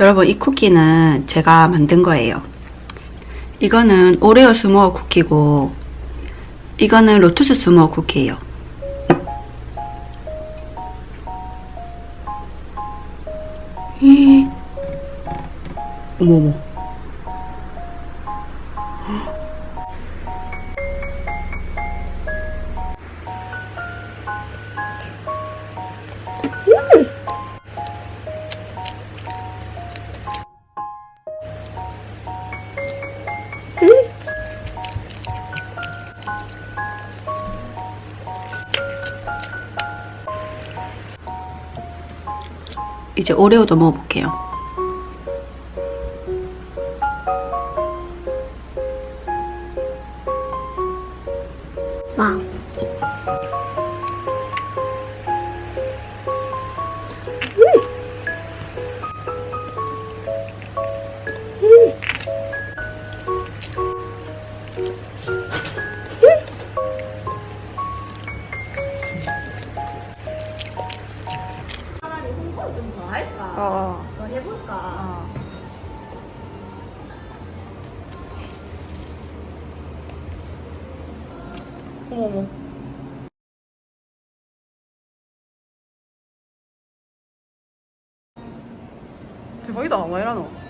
여러분 이 쿠키는 제가 만든 거예요. 이거는 오레오 스모어 쿠키고 이거는 로투스 스모어 쿠키예요. 히. 어머머. 이제 오레오도 먹어볼게요. 대박이다. 왜 이러노?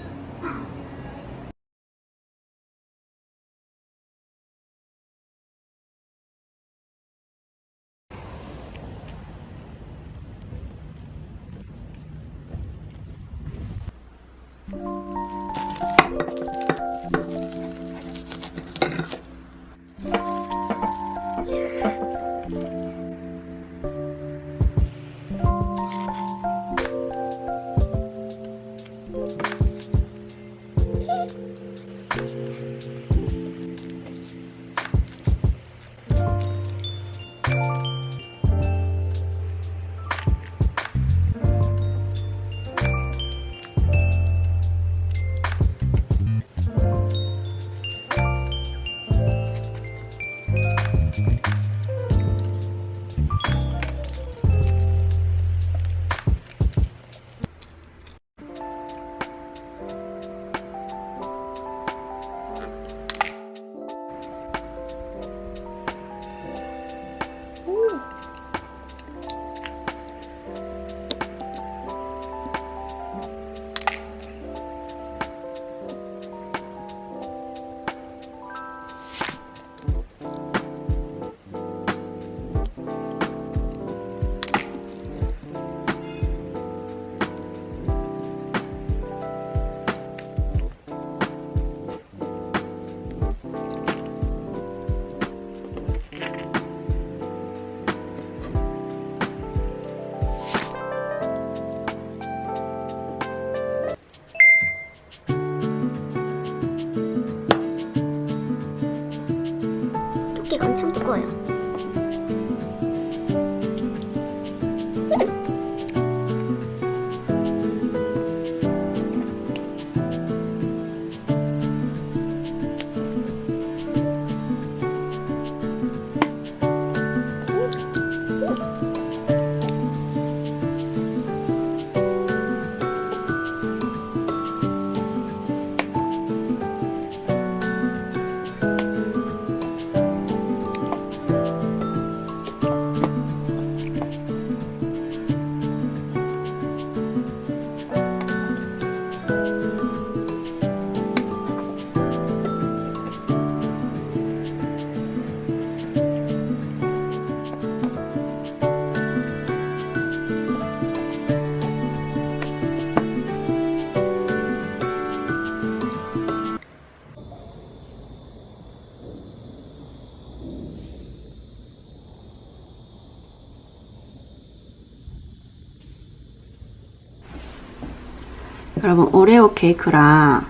여러분 오레오 케이크랑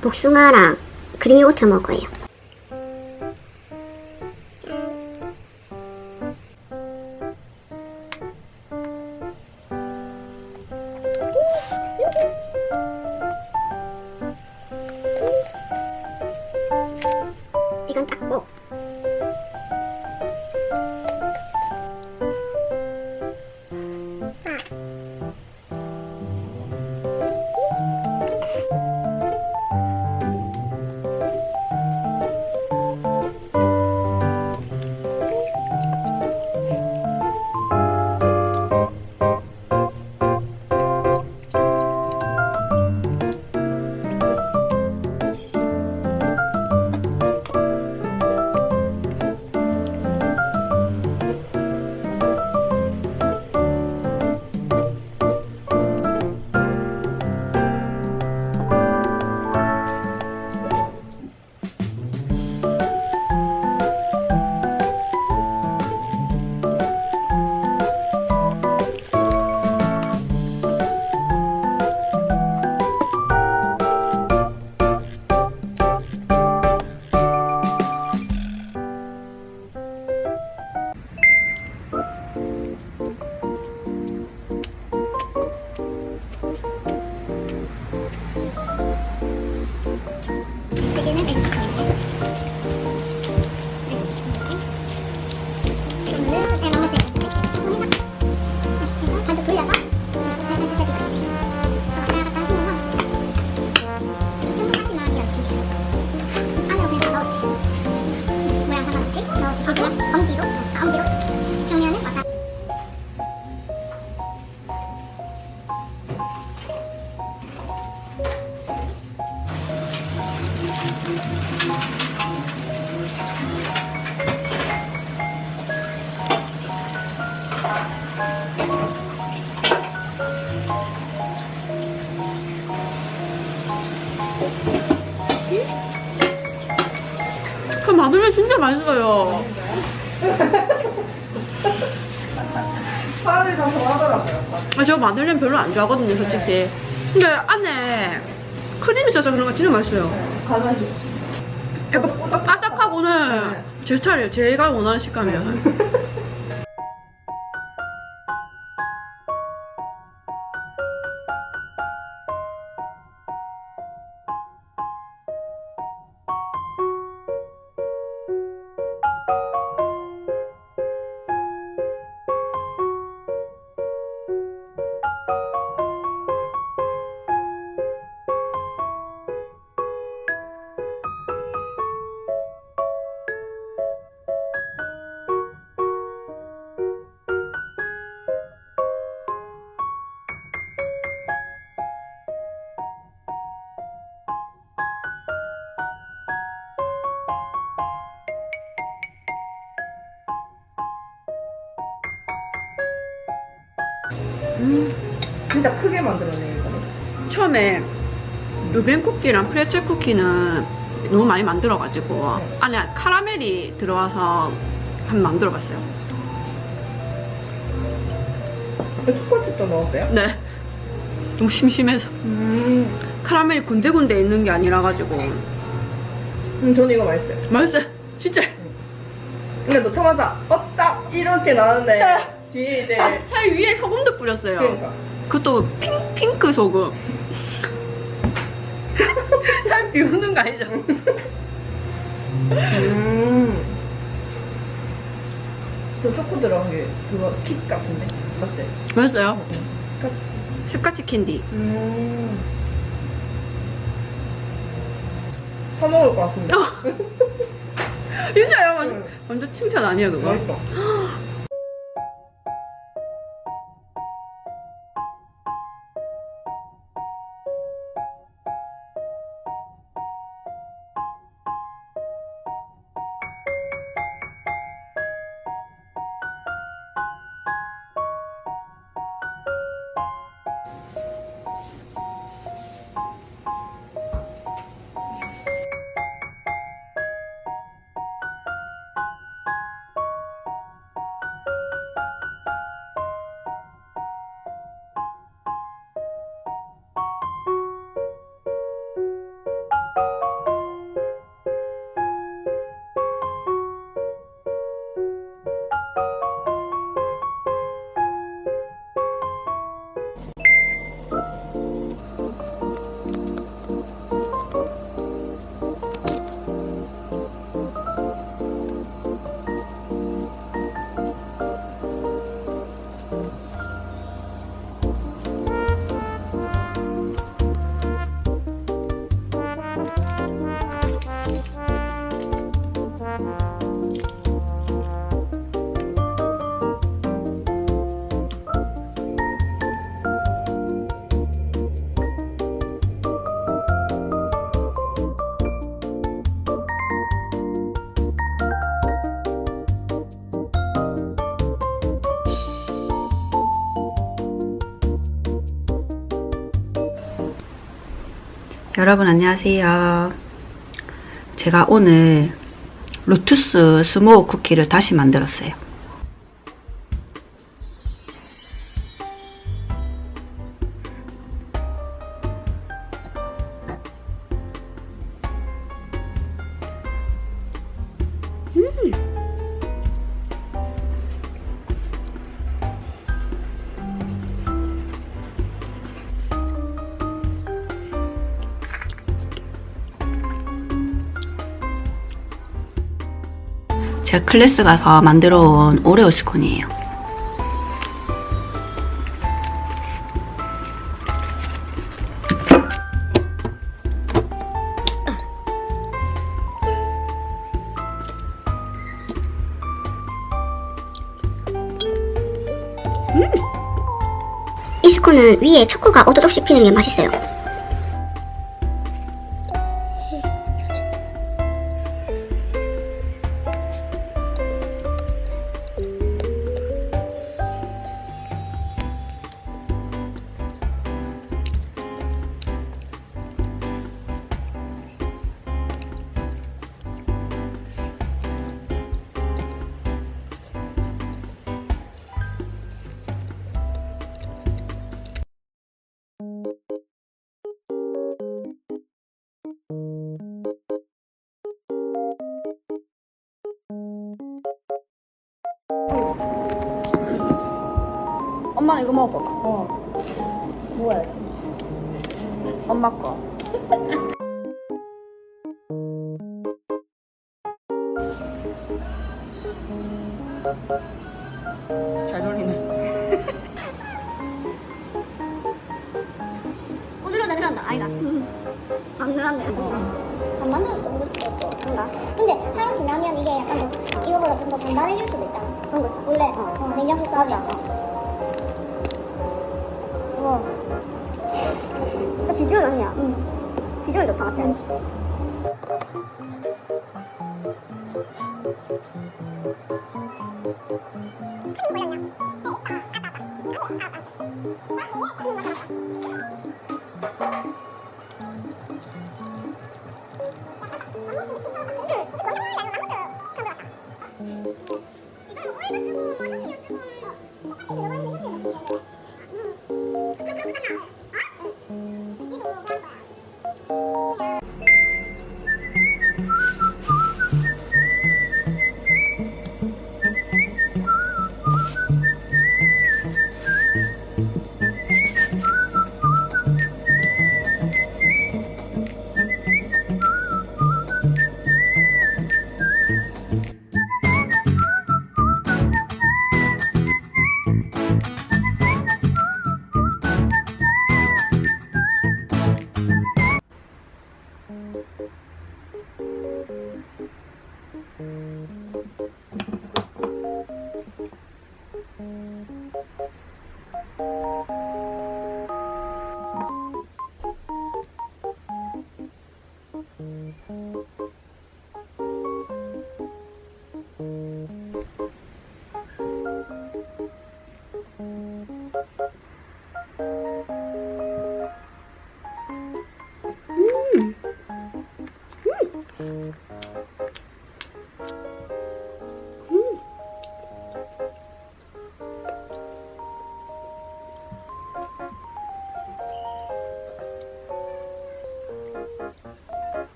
복숭아랑 크림 요거트 거예요. 세개 맛있어요. 사람이 다 좋아하더라고요. 아, 저 마늘면 별로 안 좋아하거든요, 솔직히. 근데 안에 크림이 있어서 그런 거 진짜 맛있어요. 가사지. 약간 바삭하고는 제 스타일이에요. 제가 원하는 식감이에요. 쿠키랑 프레첼 쿠키는 너무 많이 만들어가지고 네. 안에 카라멜이 들어와서 한번 만들어봤어요. 초코칩도 넣었어요? 네. 좀 심심해서. 음. 카라멜이 군데군데 있는 게 아니라 가지고 음, 저는 이거 맛있어요. 맛있어요. 진짜. 근데 넣자마자, 어짜! 이렇게 나는데, 뒤에 이제, 아, 차이 위에 소금도 뿌렸어요. 그러니까. 그것도 핑, 핑크 소금. 잘 비우는 거 아니죠? 음. 저 초코 들어간 게, 그거, 킥 같은데? 맞어요? 맛있어요. 음. 스카치 캔디. 음. 사 먹을 것 같습니다. 진짜요? 완- 응. 완전 칭찬 아니에요, 그거? 맛있어. 여러분 안녕하세요. 제가 오늘 로투스 스모어 쿠키를 다시 만들었어요. 클래스 가서 만들어 온 오레오 스콘이에요. 이 스콘은 위에 초코가 오도독 씹히는 게 맛있어요. 엄마는 이거 먹어. 어. 먹어야지. 엄마 거. 응 비주얼 좋다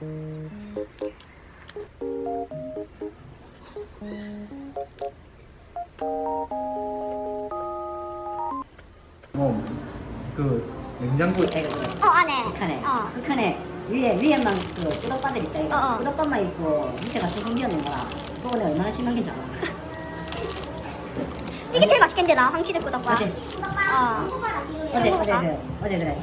어, 그 냉장고에 어 안에. 칸에. 어. 그 칸에 위에 위에만 그 꾸덕바들 있다. 이거 어, 어. 꾸덕바만 있고 밑에가 비었는 거라 그거는 얼마나 심하긴 줄 알아 이게 제일 맛있겠는데 나 황치즈 꾸덕과. 어제. 어. 어제 어제 그래 어제 그래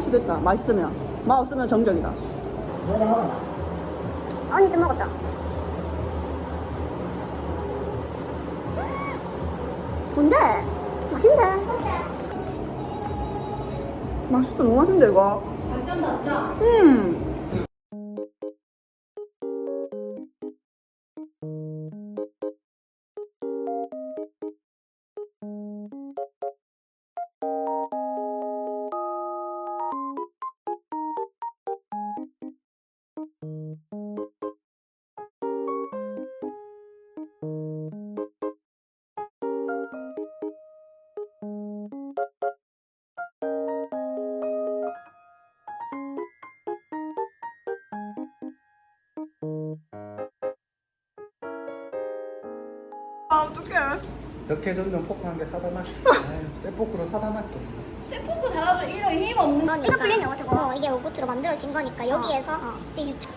있다. 맛있으면. 맛 없으면 정적이다. 언니 좀 먹었다. 뭔데? 맛있는데? 맛있다. 너무 맛있는데 이거. 완전 맛있죠? 음. 아 어떡해. 덕혜전면 포크 한 개 사다 놨어. 아유, 쇠포크로 사다 놨겠어. 쇠포크 달아도 이런 힘 없는 이거 거니까. 불륜 영어트고 어, 이게 오구트로 만들어진 거니까 여기에서 이제 유착.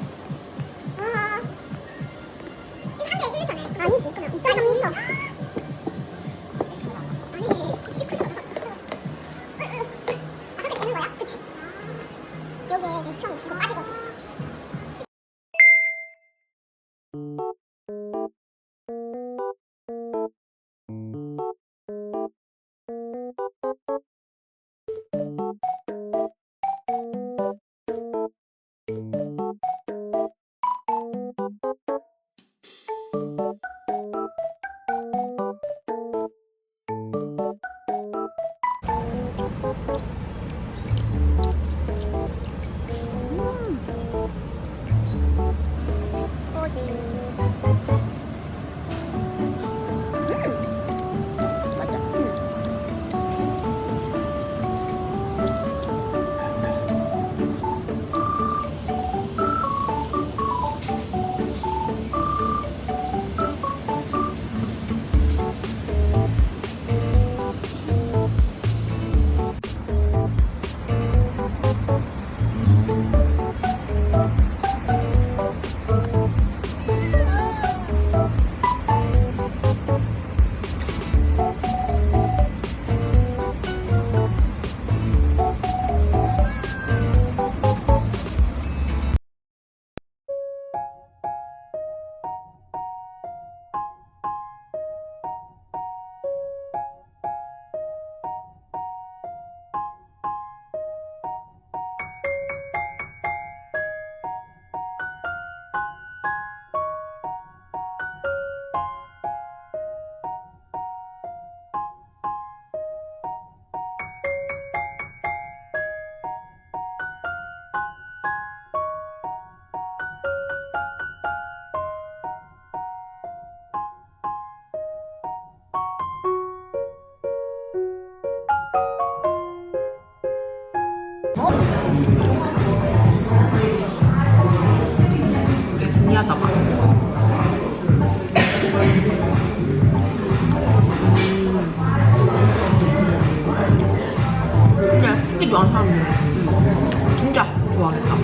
진짜 좋아하겠다.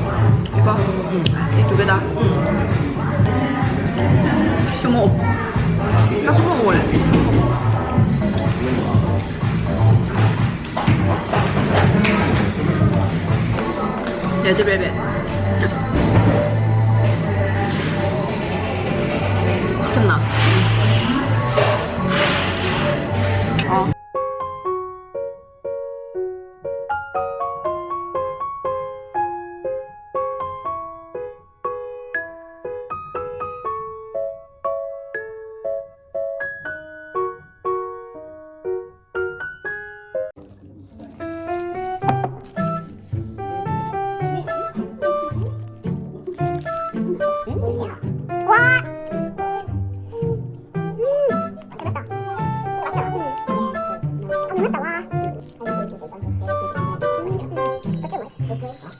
이거? 응. 이두 개다. 응. 스모. 나 스모 먹을래. 레드벨벳. Okay.